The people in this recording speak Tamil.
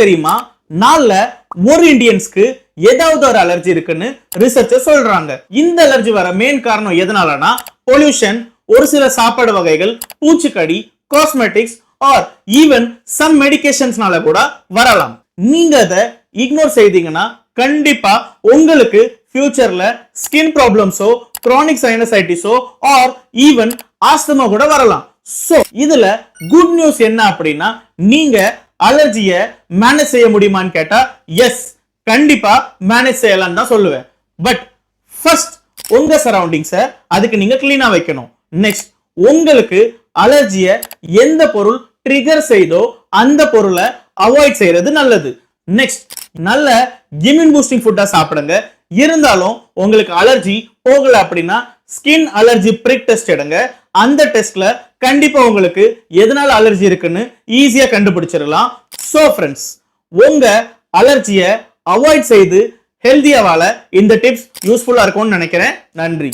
தெரியுமா? நாள்ல ஒரு இந்தியன்ஸ்க்கு ஏதாவது ஒரு அலர்ஜி இருக்குன்னு ரிசர்ச்சர் சொல்றாங்க. இந்த அலர்ஜி வர மெயின் காரணம் எதனாலனா பொல்யூஷன் ஒரு சில சாப்பாடு வகைகள் பூச்சிக்கடி காஸ்மெட்டிக்ஸ் ஆர் ஈவன் சம் மெடிகேஷன்ஸ்னால கூட வரலாம். நீங்க அதை இக்னோர் செய்தீங்கன்னா கண்டிப்பா உங்களுக்கு ஃபியூச்சர்ல ஸ்கின் ப்ராப்ளம்ஸோ chronic சைனசைட்டிஸோ ஆர் ஈவன் ஆஸ்தமா கூட வரலாம். சோ இதுல குட் நியூஸ் என்ன அப்படின்னா நீங்க அலர்ஜியை மேனேஜ் செய்ய முடியுமான்னு கேட்டா எஸ் கண்டிப்பா மேனேஜ் செய்யலாம் தான் சொல்லுவேன். பட் ஃபர்ஸ்ட் உங்க சரௌண்டிங்ஸை அதுக்கு நீங்க கிளீனா வைக்கணும். நெக்ஸ்ட் உங்களுக்கு அலர்ஜியை எந்த பொருள் ட்ரிகர் செய்தோ அந்த பொருளை அவாய்ட் செய்யறது நல்லது. நெக்ஸ்ட் நல்ல இம்யூன் பூஸ்டிங் ஃபுட்டா சாப்பிடுங்க. இருந்தாலும் உங்களுக்கு அலர்ஜி போகல அப்படின்னா ஸ்கின் அலர்ஜி பிரிக் டெஸ்ட் எடுங்க. அந்த டெஸ்ட்ல கண்டிப்பா உங்களுக்கு எதனால அலர்ஜி இருக்குன்னு ஈஸியா கண்டுபிடிச்சிடலாம். சோ ஃப்ரெண்ட்ஸ் உங்க அலர்ஜியை அவாய்ட் செய்து ஹெல்தியா வாழ இந்த டிப்ஸ் யூஸ்ஃபுல்லா இருக்கும்னு நினைக்கிறேன். நன்றி.